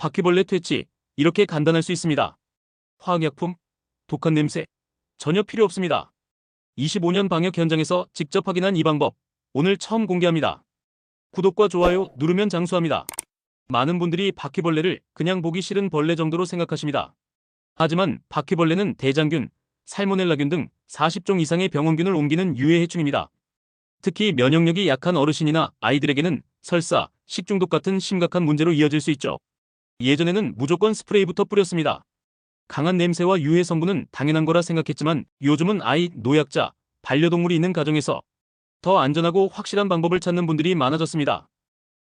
바퀴벌레 퇴치, 이렇게 간단할 수 있습니다. 화학약품, 독한 냄새, 전혀 필요 없습니다. 25년 방역 현장에서 직접 확인한 이 방법, 오늘 처음 공개합니다. 구독과 좋아요 누르면 장수합니다. 많은 분들이 바퀴벌레를 그냥 보기 싫은 벌레 정도로 생각하십니다. 하지만 바퀴벌레는 대장균, 살모넬라균 등 40종 이상의 병원균을 옮기는 유해 해충입니다. 특히 면역력이 약한 어르신이나 아이들에게는 설사, 식중독 같은 심각한 문제로 이어질 수 있죠. 예전에는 무조건 스프레이부터 뿌렸습니다. 강한 냄새와 유해 성분은 당연한 거라 생각했지만 요즘은 아이, 노약자, 반려동물이 있는 가정에서 더 안전하고 확실한 방법을 찾는 분들이 많아졌습니다.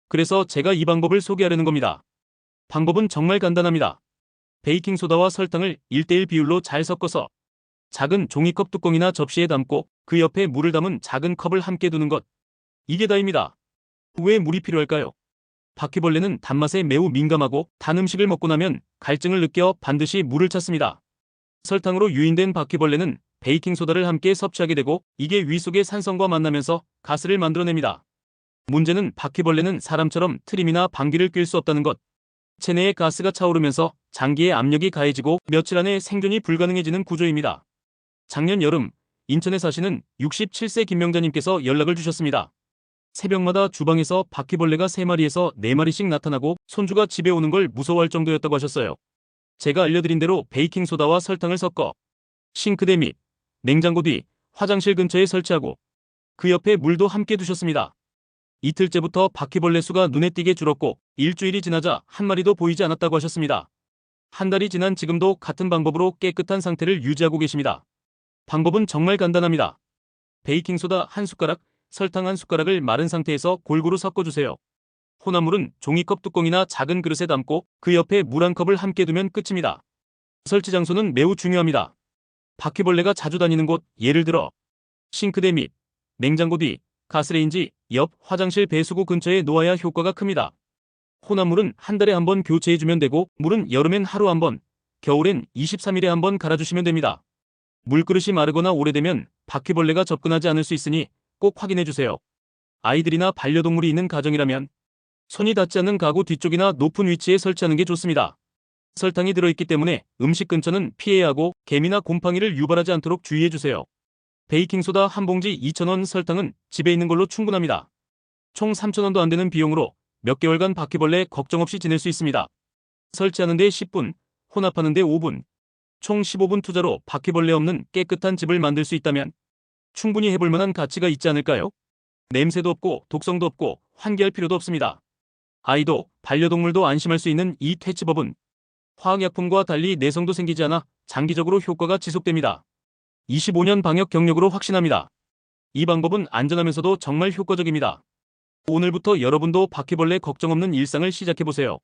그래서 제가 이 방법을 소개하려는 겁니다. 방법은 정말 간단합니다. 베이킹소다와 설탕을 1대1 비율로 잘 섞어서 작은 종이컵 뚜껑이나 접시에 담고 그 옆에 물을 담은 작은 컵을 함께 두는 것. 이게 다입니다. 왜 물이 필요할까요? 바퀴벌레는 단맛에 매우 민감하고 단 음식을 먹고 나면 갈증을 느껴 반드시 물을 찾습니다. 설탕으로 유인된 바퀴벌레는 베이킹소다를 함께 섭취하게 되고 이게 위 속의 산성과 만나면서 가스를 만들어냅니다. 문제는 바퀴벌레는 사람처럼 트림이나 방귀를 낄 수 없다는 것. 체내에 가스가 차오르면서 장기의 압력이 가해지고 며칠 안에 생존이 불가능해지는 구조입니다. 작년 여름 인천에 사시는 67세 김명자님께서 연락을 주셨습니다. 새벽마다 주방에서 바퀴벌레가 3마리에서 4마리씩 나타나고 손주가 집에 오는 걸 무서워할 정도였다고 하셨어요. 제가 알려드린 대로 베이킹소다와 설탕을 섞어 싱크대 및 냉장고 뒤 화장실 근처에 설치하고 그 옆에 물도 함께 두셨습니다. 이틀째부터 바퀴벌레 수가 눈에 띄게 줄었고 일주일이 지나자 한 마리도 보이지 않았다고 하셨습니다. 한 달이 지난 지금도 같은 방법으로 깨끗한 상태를 유지하고 계십니다. 방법은 정말 간단합니다. 베이킹소다 한 숟가락, 설탕 한 숟가락을 마른 상태에서 골고루 섞어주세요. 혼합물은 종이컵 뚜껑이나 작은 그릇에 담고 그 옆에 물 한 컵을 함께 두면 끝입니다. 설치 장소는 매우 중요합니다. 바퀴벌레가 자주 다니는 곳, 예를 들어 싱크대 및 냉장고 뒤, 가스레인지, 옆, 화장실 배수구 근처에 놓아야 효과가 큽니다. 혼합물은 한 달에 한 번 교체해주면 되고 물은 여름엔 하루 한 번, 겨울엔 23일에 한 번 갈아주시면 됩니다. 물그릇이 마르거나 오래되면 바퀴벌레가 접근하지 않을 수 있으니 꼭 확인해주세요. 아이들이나 반려동물이 있는 가정이라면 손이 닿지 않는 가구 뒤쪽이나 높은 위치에 설치하는 게 좋습니다. 설탕이 들어있기 때문에 음식 근처는 피해야 하고 개미나 곰팡이를 유발하지 않도록 주의해주세요. 베이킹소다 한 봉지 2,000원 설탕은 집에 있는 걸로 충분합니다. 총 3,000원도 안 되는 비용으로 몇 개월간 바퀴벌레 걱정 없이 지낼 수 있습니다. 설치하는데 10분, 혼합하는데 5분, 총 15분 투자로 바퀴벌레 없는 깨끗한 집을 만들 수 있다면 충분히 해볼 만한 가치가 있지 않을까요? 냄새도 없고 독성도 없고 환기할 필요도 없습니다. 아이도 반려동물도 안심할 수 있는 이 퇴치법은 화학약품과 달리 내성도 생기지 않아 장기적으로 효과가 지속됩니다. 25년 방역 경력으로 확신합니다. 이 방법은 안전하면서도 정말 효과적입니다. 오늘부터 여러분도 바퀴벌레 걱정 없는 일상을 시작해보세요.